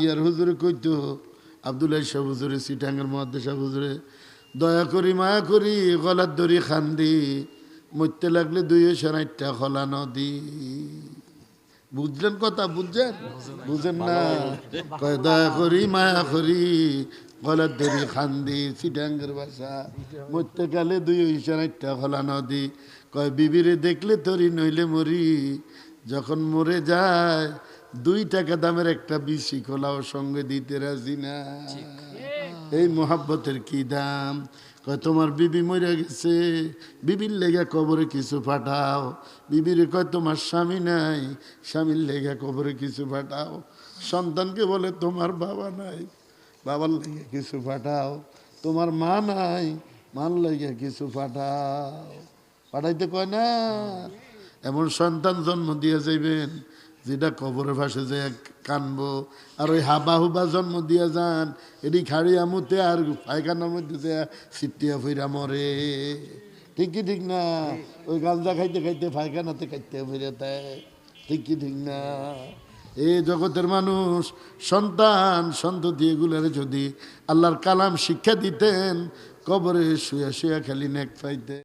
ইয়ার হুজুরে কইতো আবদুল্লাহ শাহ হুজুরে, সিটাঙ্গের মহাদ্দে শাহ হুজুরে, দয়া করি, মায়া করি, গলার দড়ি খান্দি, মরতে লাগলে দুই সারাইটটা খোলা নদী। বুঝলেন কথা বুঝছেন বুঝেন না? কয়, দয়া করি, মায়া করি, গলার দড়ি খান্দি, সিটাঙ্গের বাসা, মরতে গেলে দুই সারাইটটা খোলা নদী। কয়, বিবিরে দেখলে তরি, নইলে মরি, যখন মরে যায় দুই টাকা দামের একটা বিশি খোলাও সঙ্গে দিতে রাজি না। এই মোহাব্বতের কি দাম? কয়, তোমার বিবি মরে গেছে। বিবির লেগে কবরে কিছু পাঠাও। বিবির কয়, তোমার স্বামী নাই। স্বামীর লেগে কবরে কিছু পাঠাও। সন্তানকে বলে, তোমার বাবা নাই। বাবার লেগে কিছু পাঠাও। তোমার মা নাই। মার লেগে কিছু পাঠাও। পাঠাইতে কয় না। এমন সন্তান জন্ম দিয়ে যাইবেন যেটা কবরের পাশে যে কানবো, আর ওই হাবা হুবা জন্ম দিয়ে যান এটি খাড়িয়া মুতে আর পায়খানার মধ্যে যে সিটিয়া ফিরা মরে। ঠিক কি ঠিক না? ওই গাঞ্জা খাইতে খাইতে পায়খানাতে খাইতে ফিরে দেয়। ঠিক কি ঠিক না? এই জগতের মানুষ, সন্তান সন্ততি এগুলার যদি আল্লাহর কালাম শিক্ষা দিতেন, কবরে শুয়া শুয়া খালি নেক পাইতে